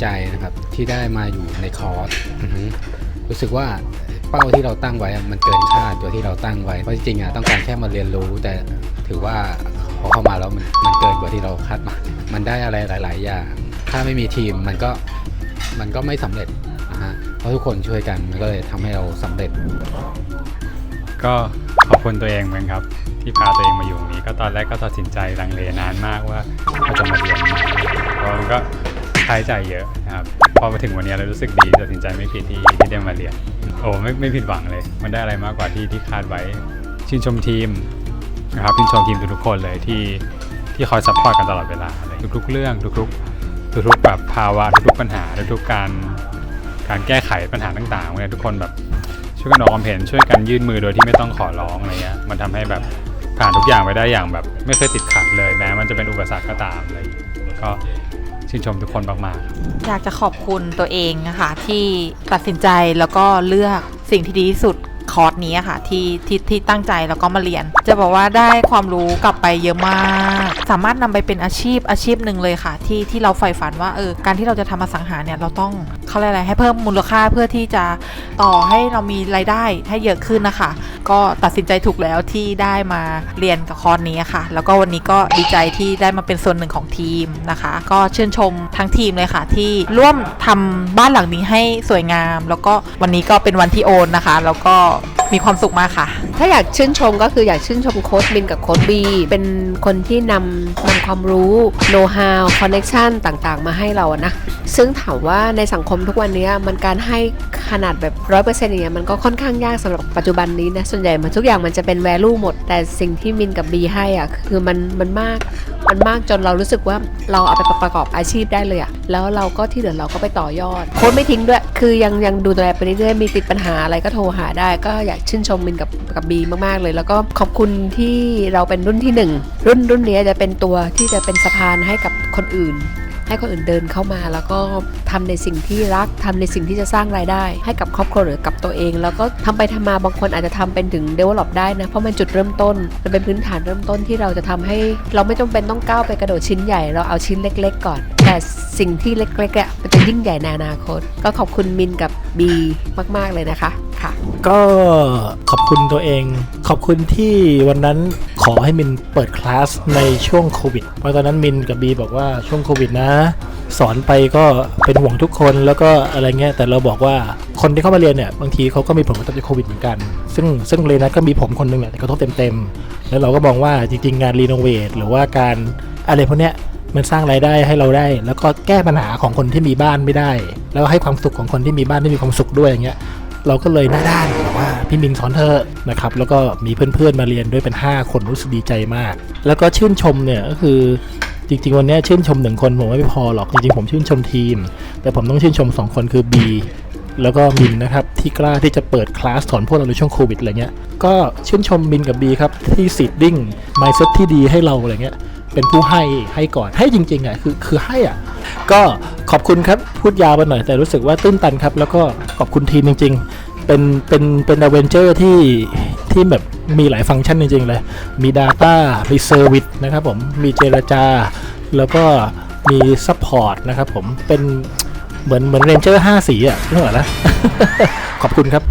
ใจนะครับที่ได้มาอยู่ในคอร์สรู้สึกว่าเป้าที่เราตั้งไว้มันเกินคาดตัวที่เราตั้งไว้ เพราะจริงๆอะต้องการแค่มาเรียนรู้ แต่ถือว่าพอเข้ามาแล้วมันมันเกินกว่าที่เราคาดหมายมันได้อะไรหลาย ๆ อย่าง ถ้าไม่มีทีมมันก็มันก็ไม่สำเร็จนะฮะเพราะทุกคนช่วยกันมันก็เลยทำให้เราสำเร็จ ก็ขอบคุณตัวเองเหมือนครับ ที่พาตัวเองมาอยู่นี้ ก็ตอนแรกก็ตัดสินใจลังเลนานมากว่าเราจะมาเรียนไหมเพราะมันก็ ค่าใช้จ่ายเยอะนะครับพอมาถึงวันนี้เรารู้สึกดีตัดสินใจไม่ผิดที่ที่ได้มาเรียนโอ้ไม่ไม่ผิดหวังเลย มันได้อะไรมากกว่าที่ที่คาดไว้ ชื่นชมทีมนะครับชื่นชมทีมทุกๆคนเลยที่ที่คอยซัพพอร์ตกันตลอดเวลาเลยทุกๆ เรื่องทุกๆทุกๆแบบภาวะทุกๆปัญหาทุกๆการการแก้ไขปัญหาต่างๆเนี่ยทุกคนแบบช่วยกันออกความเห็นช่วยกันยื่นมือโดยที่ไม่ต้องขอร้องอะไรเงี้ยมันทำให้แบบผ่านทุกอย่างไปได้อย่างแบบ ไม่เคยติดขัดเลยแม้มันจะเป็นอุปสรรคก็ตามเงี้ยก็ ชื่นชมทุกคนมากๆ อยากจะขอบคุณตัวเองนะคะที่ตัดสินใจแล้วก็เลือกสิ่งที่ดีที่สุด อร์สนี้ค่ะที่ที่ที่ตั้งใจแล้วก็มาเรียน จะบอกว่าได้ความรู้กลับไปเยอะมาก สามารถนำไปเป็นอาชีพอาชีพหนึ่งเลยค่ะ ที่ที่เราใฝ่ฝันว่าเออการที่เราจะทำอสังหาเนี่ยเราต้องเขาเรียกอะไรให้เพิ่มมูลค่าเพื่อที่จะต่อให้เรามีรายได้ให้เยอะขึ้นนะคะ ก็ตัดสินใจถูกแล้วที่ได้มาเรียนกับคอร์สนี้ค่ะ แล้วก็วันนี้ก็ดีใจที่ได้มาเป็นส่วนหนึ่งของทีมนะคะ ก็ชื่นชมทั้งทีมเลยค่ะ ที่ร่วมทำบ้านหลังนี้ให้สวยงาม แล้วก็วันนี้ก็เป็นวันที่โอนนะคะ แล้วก็ มีความสุขมากค่ะ ถ้าอยากชื่นชมก็คืออยากชื่นชมโค้ชบินกับโค้ชบี เป็นคนที่นำนำความรู้โน้ตฮาวคอนเน็ชันต่างๆ มาให้เรานะ ซึ่งถามว่าในสังคมทุกวันนี้มันการให้ขนาดแบบร้อยเปอร์เซ็นต์อย่างเงี้ยมันก็ค่อนข้างยากสำหรับปัจจุบันนี้นะ ส่วนใหญ่มันทุกอย่างมันจะเป็น value หมด แต่สิ่งที่มินกับบีให้อะคือมันมันมาก มันมากจนเรารู้สึกว่าเราเอาไปประกอบอาชีพได้เลยอะแล้วเราก็ที่เหลือเราก็ไปต่อยอด โค้ดไม่ทิ้งด้วย คือยังยังดูแลไปเรื่อยๆมีติดปัญหาอะไรก็โทรหาได้ ก็อยากชื่นชมมินกับกับบีมากๆเลย แล้วก็ขอบคุณที่เราเป็นรุ่นที่หนึ่งรุ่นรุ่นนี้จะเป็นตัวที่จะเป็นสะพานให้กับคนอื่น ให้คนอื่นเดินเข้ามาแล้วก็ทำในสิ่งที่รักทำในสิ่งที่จะสร้างรายได้ ให้กับครอบครัวหรือกับตัวเอง แล้วก็ทำไปทำมาบางคนอาจจะทำเป็นถึง develop ได้นะ เพราะมันจุดเริ่มต้น มันเป็นพื้นฐานเริ่มต้นที่เราจะทำให้เราไม่จำเป็นต้องก้าวไปกระโดดชิ้นใหญ่ เราเอาชิ้นเล็ก ๆ ก่อน แต่สิ่งที่เล็กๆอะมันจะ ยิ่งใหญ่ในอนาคต ก็ขอบคุณมินกับบีมากๆเลยนะคะค่ะ ก็ขอบคุณตัวเอง ขอบคุณที่วันนั้นขอให้มินเปิดคลาสในช่วงโควิดเพราะตอนนั้นมินกับบีบอกว่าช่วงโควิดนะ สอนไปก็เป็นห่วงทุกคนแล้วก็อะไรเงี้ยแต่เราบอกว่าคนที่เข้ามาเรียนเนี่ยบางทีเขาก็มีผลกระทบจากโควิดเหมือนกัน ซึ่งซึ่งเลยนะก็มีผมคนหนึงแหละที่กระทบเต็มๆแล้วเราก็มองว่าจริงๆงานรีโนเวทหรือว่าการอะไรพวกเนี้ย มันสร้างรายได้ให้เราได้ แล้วก็แก้ปัญหาของคนที่มีบ้านไม่ได้ แล้วให้ความสุขของคนที่มีบ้านที่มีความสุขด้วยอย่างเงี้ยเราก็เลยหน้าด้านบอกว่าพี่มินสอนเธอนะครับแล้วก็มีเพื่อนๆมาเรียนด้วยเป็น 5 คนรู้สึกดีใจมาก แล้วก็ชื่นชมเนี่ยก็คือจริงๆวันเนี้ยชื่นชมหนึ่งคนผมไม่พอหรอกจริงๆผมชื่นชมทีม แต่ผมต้องชื่นชม 2 คนคือ B แล้วก็มินนะครับ ที่กล้าที่จะเปิดคลาสสอนพวกเราในช่วงโควิดอะไรเงี้ยก็ชื่นชมมินกับ B ครับ ที่ซีดดิ้งไมซ์เซ็ตที่ดีให้เราอะไรเงี้ยเป็นผู้ให้ให้ก่อนให้จริงๆอะคือคือให้อะก็ขอบคุณครับพูดยาวไปหน่อยแต่รู้สึกว่าตื้นตันครับ แล้วก็ขอบคุณทีมจริง ๆ เป็นเป็นเป็นอเวนเจอร์ที่ที่แบบมีหลายฟังก์ชันจริง ๆ เลย มี Data มีเซอร์วิสนะครับผม มีเจรจา แล้วก็มีซัพพอร์ตนะครับผม เป็น เหมือนเหมือนเรนเจอร์ห้าสีอะนึกออกนะ ขอบคุณครับ